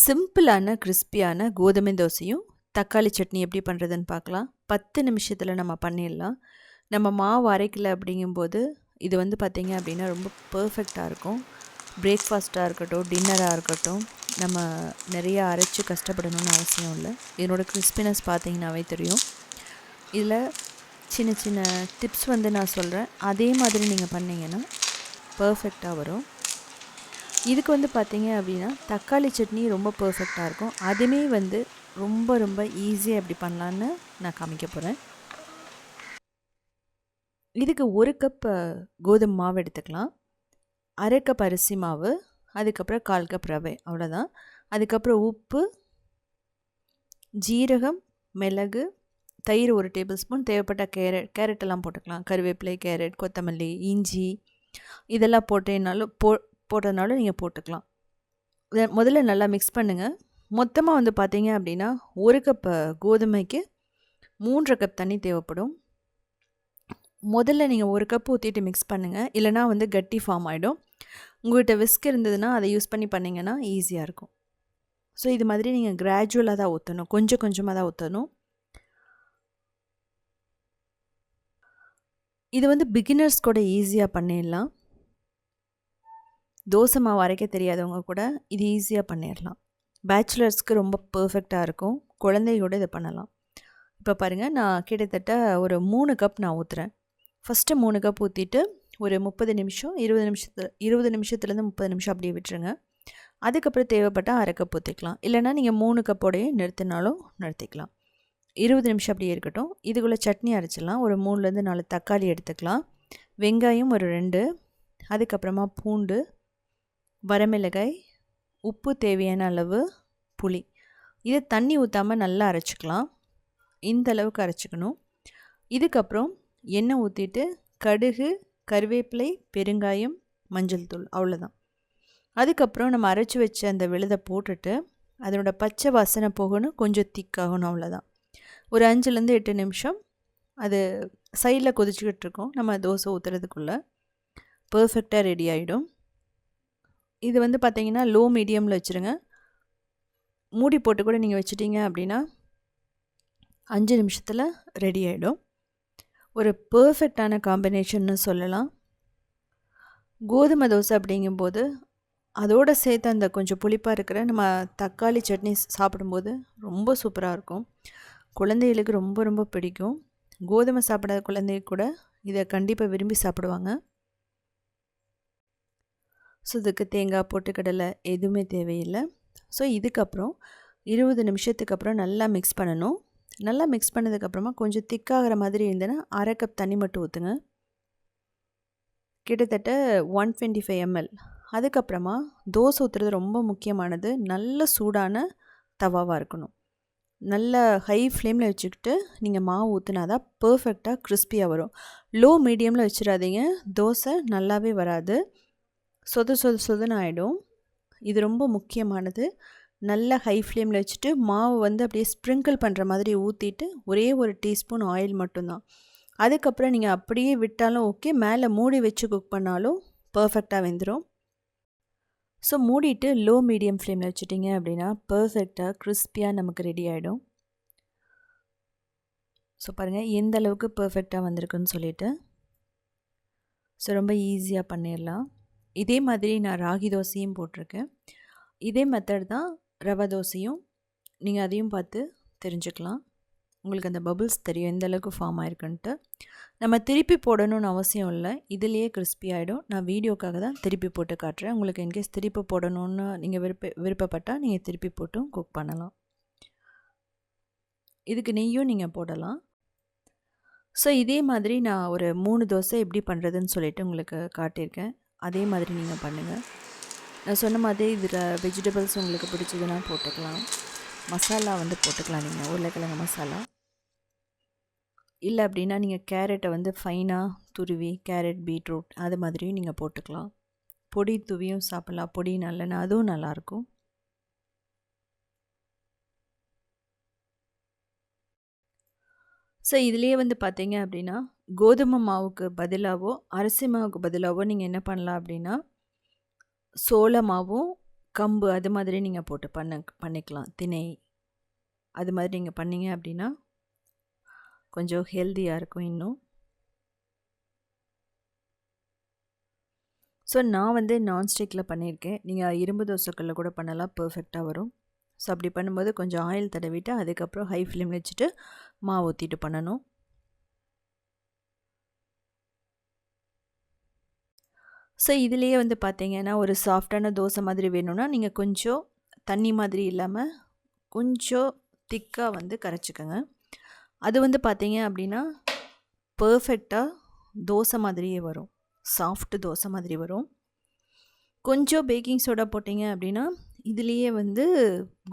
சிம்பிளான கிறிஸ்பியான கோதுமை தோசையும் தக்காளி சட்னி எப்படி பண்ணுறதுன்னு பார்க்கலாம். பத்து நிமிஷத்தில் நம்ம பண்ணிடலாம். நம்ம மாவு அரைக்கல அப்படிங்கும்போது இது வந்து பார்த்திங்க அப்படின்னா ரொம்ப பர்ஃபெக்டாக இருக்கும். பிரேக்ஃபாஸ்ட்டாக இருக்கட்டும் டின்னராக இருக்கட்டும் நம்ம நிறைய அரைச்சி கஷ்டப்படணும்னு அவசியம் இல்லை. இதனோட கிறிஸ்பினஸ் பார்த்திங்கனாவே தெரியும். இதில் சின்ன சின்ன டிப்ஸ் வந்து நான் சொல்கிறேன் அதே மாதிரி நீங்கள் பண்ணிங்கன்னா பர்ஃபெக்டாக வரும். இதுக்கு வந்து பார்த்தீங்க அப்படின்னா தக்காளி சட்னி ரொம்ப பர்ஃபெக்டாக இருக்கும். அதுவுமே வந்து ரொம்ப ரொம்ப ஈஸியாக எப்படி பண்ணலான்னு நான் காமிக்க போகிறேன் இதுக்கு ஒரு கப் கோதுமை மாவு எடுத்துக்கலாம். அரை கப் அரிசி மாவு அதுக்கப்புறம் கால் கப் ரவை அவ்வளோதான் அதுக்கப்புறம் உப்பு ஜீரகம் மிளகு தயிர் ஒரு டேபிள் ஸ்பூன் தேவைப்பட்ட கேரட் கேரட்டெல்லாம் போட்டுக்கலாம். கருவேப்பிலை கேரட் கொத்தமல்லி இஞ்சி இதெல்லாம் போட்டேன்னாலும் போ போடுறதுனாலும் நீங்கள் போட்டுக்கலாம். முதல்ல நல்லா மிக்ஸ் பண்ணுங்கள் மொத்தமாக வந்து பார்த்தீங்க அப்படின்னா ஒரு கப் கோதுமைக்கு மூன்றரை கப் தண்ணி தேவைப்படும். முதல்ல நீங்கள் ஒரு கப் ஊற்றிட்டு மிக்ஸ் பண்ணுங்கள் இல்லைனா வந்து கட்டி ஃபார்ம் ஆகிடும் உங்கள்கிட்ட விஸ்க் இருந்ததுன்னா அதை யூஸ் பண்ணி பண்ணிங்கன்னா ஈஸியாக இருக்கும். ஸோ இது மாதிரி நீங்கள் கிராஜுவலாக தான் ஊற்றணும் கொஞ்சம் கொஞ்சமாக தான் ஊற்றணும் இது வந்து பிகினர்ஸ் கூட ஈஸியாக பண்ணிடலாம். தோசை மாவு அரைக்க தெரியாதவங்க கூட இது ஈஸியாக பண்ணிடலாம் பேச்சுலர்ஸ்க்கு ரொம்ப பர்ஃபெக்டாக இருக்கும். குழந்தையோடு இதை பண்ணலாம். இப்போ பாருங்கள் நான் கிட்டத்தட்ட ஒரு மூணு கப் நான் ஊற்றுறேன் ஃபஸ்ட்டு மூணு கப் ஊற்றிட்டு ஒரு முப்பது நிமிஷம் இருபது நிமிஷத்தில் இருபது நிமிஷத்துலேருந்து முப்பது நிமிஷம் அப்படியே விட்டுருங்க. அதுக்கப்புறம் தேவைப்பட்டால் அரை கப் ஊற்றிக்கலாம் இல்லைனா நீங்கள் மூணு கப்போடையே நிறுத்தினாலும் நிறுத்திக்கலாம். இருபது நிமிஷம் அப்படியே இருக்கட்டும். இதுக்குள்ளே சட்னி அரைச்சிடலாம். ஒரு மூணுலேருந்து நாலு தக்காளி எடுத்துக்கலாம். வெங்காயம் ஒரு ரெண்டு. அதுக்கப்புறமா பூண்டு. வரமிளகாய் உப்பு தேவையான அளவு புளி. இதை தண்ணி ஊற்றாமல் நல்லா அரைச்சிக்கலாம். இந்த அளவுக்கு அரைச்சிக்கணும். இதுக்கப்புறம் எண்ணெய் ஊற்றிட்டு கடுகு கருவேப்பிலை பெருங்காயம் மஞ்சள் தூள் அவ்வளோதான் அதுக்கப்புறம் நம்ம அரைச்சி வச்ச அந்த விழுதை போட்டுட்டு அதனோட பச்சை வாசனை போகணும் கொஞ்சம் திக்காகணும் அவ்வளோதான் ஒரு அஞ்சுலேருந்து எட்டு நிமிஷம் அது சைடில் கொதிச்சுக்கிட்டு இருக்கோம். நம்ம தோசை ஊற்றுறதுக்குள்ளே பர்ஃபெக்டாக ரெடி ஆகிடும் இது வந்து பார்த்திங்கன்னா லோ மீடியமில் வச்சுருங்க. மூடி போட்டு கூட நீங்கள் வச்சிட்டிங்க அப்படின்னா அஞ்சு நிமிஷத்தில் ரெடி ஆகிடும் ஒரு பர்ஃபெக்டான காம்பினேஷன்னு சொல்லலாம். கோதுமை தோசை அப்படிங்கும்போது அதோடு சேர்த்து அந்த கொஞ்சம் புளிப்பாக இருக்கிற நம்ம தக்காளி சட்னி சாப்பிடும்போது ரொம்ப சூப்பராக இருக்கும். குழந்தைகளுக்கு ரொம்ப ரொம்ப பிடிக்கும். கோதுமை சாப்பிடாத குழந்தை கூட இதை கண்டிப்பாக விரும்பி சாப்பிடுவாங்க. ஸோ இதுக்கு தேங்காய் பொட்டுக்கடலை எதுவுமே தேவையில்லை. ஸோ இதுக்கப்புறம் இருபது நிமிஷத்துக்கு அப்புறம் நல்லா மிக்ஸ் பண்ணணும். நல்லா மிக்ஸ் பண்ணதுக்கப்புறமா கொஞ்சம் திக்காகிற மாதிரி இருந்ததுன்னா அரை கப் தண்ணி மட்டும் ஊற்றுங்க கிட்டத்தட்ட ஒன் டுவெண்ட்டி ஃபைவ் எம்எல் அதுக்கப்புறமா தோசை ஊற்றுறது ரொம்ப முக்கியமானது. நல்ல சூடான தவாவாக இருக்கணும். நல்ல ஹை ஃப்ளேமில் வச்சுக்கிட்டு நீங்கள் மாவு ஊற்றினா தான் பர்ஃபெக்டாக கிறிஸ்பியாக வரும். லோ மீடியமில் வச்சிடாதீங்க. தோசை நல்லாவே வராது. சொது சொது சொதன்னு ஆகிடும் இது ரொம்ப முக்கியமானது. நல்ல ஹை ஃப்ளேமில் வச்சுட்டு மாவு வந்து அப்படியே ஸ்ப்ரிங்கிள் பண்ணுற மாதிரி ஊற்றிட்டு ஒரே ஒரு டீஸ்பூன் ஆயில் மட்டும்தான். அதுக்கப்புறம் நீங்கள் அப்படியே விட்டாலும் ஓகே மேலே மூடி வச்சு குக் பண்ணாலும் பர்ஃபெக்டாக வெந்துடும் ஸோ மூடிட்டு லோ மீடியம் ஃப்ளேமில் வச்சுட்டிங்க அப்படின்னா பர்ஃபெக்டாக கிறிஸ்பியாக நமக்கு ரெடி ஆகிடும் ஸோ பாருங்கள் எந்த அளவுக்கு பர்ஃபெக்டாக வந்திருக்குன்னு சொல்லிவிட்டு ஸோ ரொம்ப ஈஸியாக பண்ணிடலாம். இதே மாதிரி நான் ராகி தோசையும் போட்டிருக்கேன். இதே மெத்தட் தான் ரவை தோசையும். நீங்கள் அதையும் பார்த்து தெரிஞ்சுக்கலாம். உங்களுக்கு அந்த பபுள்ஸ் தெரியும் எந்த அளவுக்கு ஃபார்ம் ஆயிருக்குன்ட்டு. நம்ம திருப்பி போடணும்னு அவசியம் இல்லை. இதுலேயே கிறிஸ்பி ஆகிடும் நான் வீடியோக்காக தான் திருப்பி போட்டு காட்டுறேன். உங்களுக்கு இன்கேஸ் திருப்பி போடணும்னு நீங்கள் விருப்ப விருப்பப்பட்டால் நீங்கள் திருப்பி போட்டும் குக் பண்ணலாம். இதுக்கு நெய்யும் நீங்கள் போடலாம். ஸோ இதே மாதிரி நான் ஒரு மூணு தோசை எப்படி பண்ணுறதுன்னு சொல்லிட்டு உங்களுக்கு காட்டியிருக்கேன். அதே மாதிரி நீங்கள் பண்ணுங்கள் நான் சொன்ன மாதிரி இதில் வெஜிடபிள்ஸ் உங்களுக்கு பிடிச்சதுன்னா போட்டுக்கலாம். மசாலா வந்து போட்டுக்கலாம் நீங்கள் உருளைக்கிழங்கு மசாலா. இல்லை அப்படின்னா நீங்கள் கேரட்டை வந்து ஃபைனாக துருவி கேரட் பீட்ரூட் அது மாதிரியும் நீங்கள் போட்டுக்கலாம். பொடி துவியும் சாப்பிட்லாம். பொடி நல்லெண்ணெய் அதுவும் நல்லாயிருக்கும். ஸோ இதுலேயே வந்து பார்த்தீங்க அப்படின்னா கோதுமை மாவுக்கு பதிலாகவோ அரிசி மாவுக்கு பதிலாகவோ நீங்கள் என்ன பண்ணலாம் அப்படின்னா சோள மாவும் கம்பு அது மாதிரி நீங்கள் போட்டு பண்ண பண்ணிக்கலாம். திணை. அது மாதிரி நீங்கள் பண்ணீங்க அப்படின்னா கொஞ்சம் ஹெல்த்தியாக இருக்கும் இன்னும். ஸோ நான் வந்து நான்ஸ்டிக்கில் பண்ணியிருக்கேன். நீங்கள் இரும்பு தோசைக்கல்ல கூட பண்ணலாம். பர்ஃபெக்டாக வரும். ஸோ அப்படி பண்ணும்போது கொஞ்சம் ஆயில் தடவிட்டு அதுக்கப்புறம் ஹை ஃப்ளேம் வச்சுட்டு மாவு ஊற்றிட்டு பண்ணணும். ஸோ இதுலேயே வந்து பார்த்தீங்கன்னா ஒரு சாஃப்டான தோசை மாதிரி வேணும்னா நீங்கள் கொஞ்சம் தண்ணி மாதிரி இல்லாமல் கொஞ்சம் திக்காக வந்து கரைச்சிக்கோங்க. அது வந்து பார்த்தீங்க அப்படின்னா பர்ஃபெக்டாக தோசை மாதிரியே வரும். சாஃப்ட் தோசை மாதிரி வரும். கொஞ்சம் பேக்கிங் சோடா போட்டிங்க அப்படின்னா இதுலேயே வந்து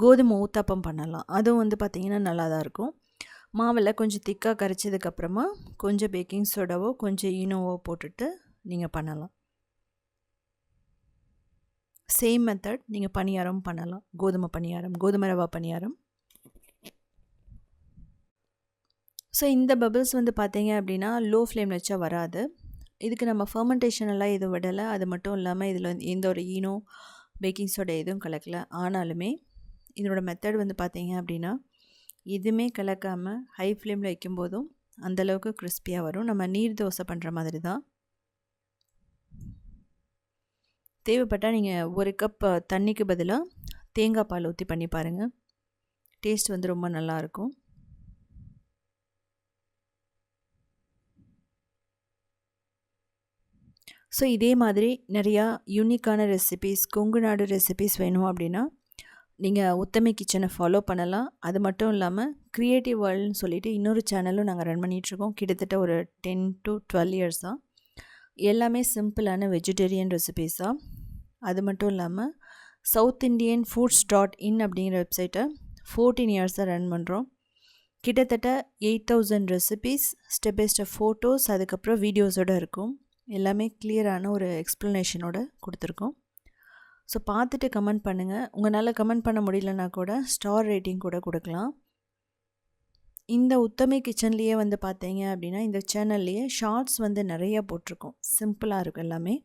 கோதுமை ஊத்தாப்பம் பண்ணலாம். அதுவும் வந்து பார்த்திங்கன்னா நல்லா தான் இருக்கும். மாவில் கொஞ்சம் திக்காக கரைச்சதுக்கப்புறமா கொஞ்சம் பேக்கிங் சோடாவோ கொஞ்சம் ஈனோவோ போட்டுட்டு நீங்கள் பண்ணலாம். சேம் மெத்தட் நீங்கள் பணியாரம் பண்ணலாம். கோதுமை பணியாரம் கோதுமை ரவா பணியாரம். ஸோ இந்த பபிள்ஸ் வந்து பார்த்தீங்க அப்படின்னா லோ ஃப்ளேமில் வச்சா வராது. இதுக்கு நம்ம ஃபர்மெண்டேஷன் எல்லாம் எதுவும் விடலை. அது மட்டும் இல்லாமல் இதில் வந்து எந்த ஒரு ஈனோ பேக்கிங் சோடா எதுவும் கலக்கல. ஆனாலுமே இதனோட மெத்தட் வந்து பார்த்தீங்க அப்படின்னா எதுவுமே கலக்காமல் ஹை ஃப்ளேமில் வைக்கும்போதும் அந்தளவுக்கு கிறிஸ்பியாக வரும். நம்ம நீர் தோசை பண்ணுற மாதிரி தான். தேவைப்பட்டால் நீங்கள் ஒரு கப் தண்ணிக்கு பதிலாக தேங்காய் பால் ஊற்றி பண்ணி பாருங்கள் டேஸ்ட் வந்து ரொம்ப நல்லாயிருக்கும் ஸோ இதே மாதிரி நிறையா யூனிக்கான ரெசிபீஸ் கொங்கு நாடு ரெசிபீஸ் வேணும் அப்படின்னா நீங்கள் உத்தமை கிச்சனை ஃபாலோ பண்ணலாம். அது மட்டும் இல்லாமல் க்ரியேட்டிவ் வேர்ல்டுன்னு சொல்லிட்டு இன்னொரு சேனலும் நாங்கள் ரன் பண்ணிகிட்ருக்கோம் கிட்டத்தட்ட ஒரு டென் டு டுவெல் இயர்ஸ் தான். எல்லாமே சிம்பிளான வெஜிடேரியன் ரெசிபீஸாக அது மட்டும் இல்லாமல் South Indian foods dot in அப்படிங்கிற வெப்சைட்டை ஃபோர்டீன் இயர்ஸாக ரன் பண்ணுறோம் கிட்டத்தட்ட eight thousand recipes step by step photos அதுக்கப்புறம் வீடியோஸோடு இருக்கும். எல்லாமே கிளியரான ஒரு எக்ஸ்ப்ளனேஷனோட கொடுத்துருக்கோம். ஸோ பார்த்துட்டு கமெண்ட் பண்ணுங்கள் உங்களால் கமெண்ட் பண்ண முடியலன்னா கூட ஸ்டார் ரேட்டிங் கூட கொடுக்கலாம். இந்த உத்தமை கிச்சன்லேயே வந்து பார்த்தீங்க அப்படின்னா இந்த சேனல்லையே ஷார்ட்ஸ் வந்து நிறைய போட்டிருக்கோம். சிம்பிளாக இருக்கும் எல்லாமே.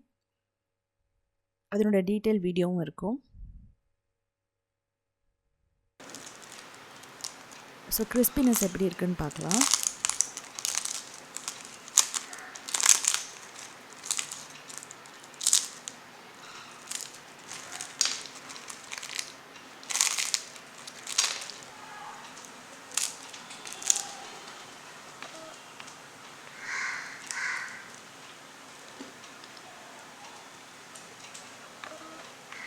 அதனோட டீட்டெயில் வீடியோவும் இருக்கும். ஸோ கிறிஸ்பினஸ் எப்படி இருக்குன்னு பார்க்கலாம்.